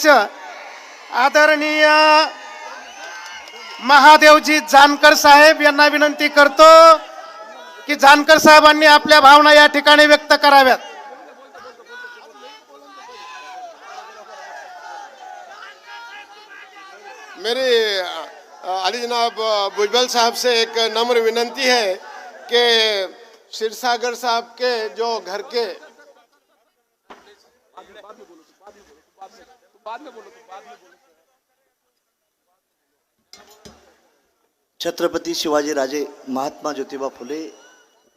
अध्यक्ष आदरणीय महादेवजी जानकर साहेब यांना विनंती करतो की जानकर साहेबांनी आपल्या भावना या ठिकाणी व्यक्त कराव्यात. मेरी अली जनाब भुजबल साहब से एक नम्र विनंती है कि सिरसागर साहब के जो घर के छत्रपती शिवाजीराजे महात्मा ज्योतिबा फुले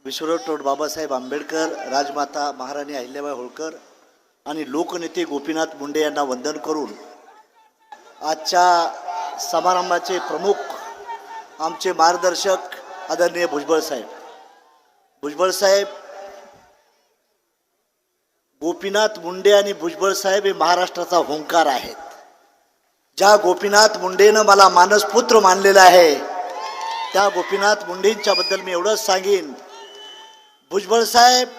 विश्वराव टोड बाबासाहेब आंबेडकर राजमाता महाराणी अहिल्याबाई होळकर आणि लोकनेते गोपीनाथ मुंडे यांना वंदन करून आजच्या समारंभाचे प्रमुख आमचे मार्गदर्शक आदरणीय भुजबळ साहेब. भुजबळ साहेब गोपीनाथ मुंडे आणि भुजबळ साहेब हे महाराष्ट्राचा होंकार आहेत. ज्या गोपीनाथ मुंडेनं मला मानसपुत्र मानलेलं आहे त्या गोपीनाथ मुंडेंच्या बद्दल मी एवढंच सांगेन. भुजबळ साहेब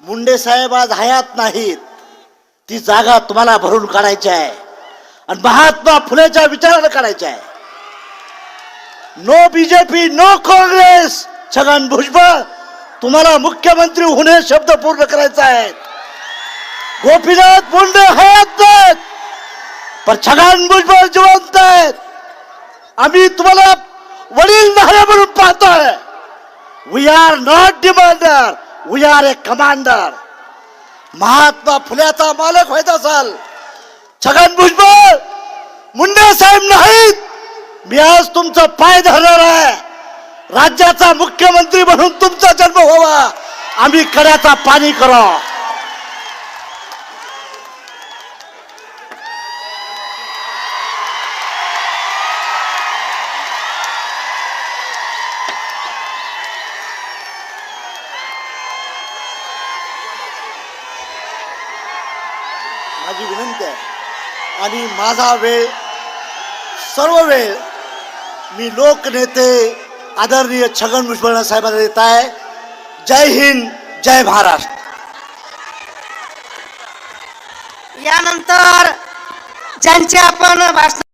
मुंडे साहेब आज हयात नाहीत. ती जागा तुम्हाला भरून काढायची आहे. आणि महात्मा फुलेच्या विचारानं काढायची आहे. No BJP no Congress Chhagan Bhujbal तुम्हाला मुख्यमंत्री होणे शब्द पूर्ण करायचा आहे. गोपीनाथ मुंडे हयात नाहीत पण छगन भुजबळ जिवंत आहेत. आम्ही तुम्हाला वडील नाही म्हणून पाहतोय. We are not demander we are a commander Mahatma फुल्याचा मालक व्हायत असाल. छगन भुजबळ मुंडे साहेब नाहीत. मी आज तुमचं पाय धरणार आहे. राज्याचा मुख्यमंत्री म्हणून तुमचा जन्म व्हावा. आम्ही कड्याचा पाणी करा. माझी विनंती आहे. आणि माझा वेळ सर्व वेळ मी लोकनेते आदरणीय छगन भुजबळ साहेबांना देत आहे. जय हिंद जय महाराष्ट्र. यानंतर ज्यांचे आपण भाषण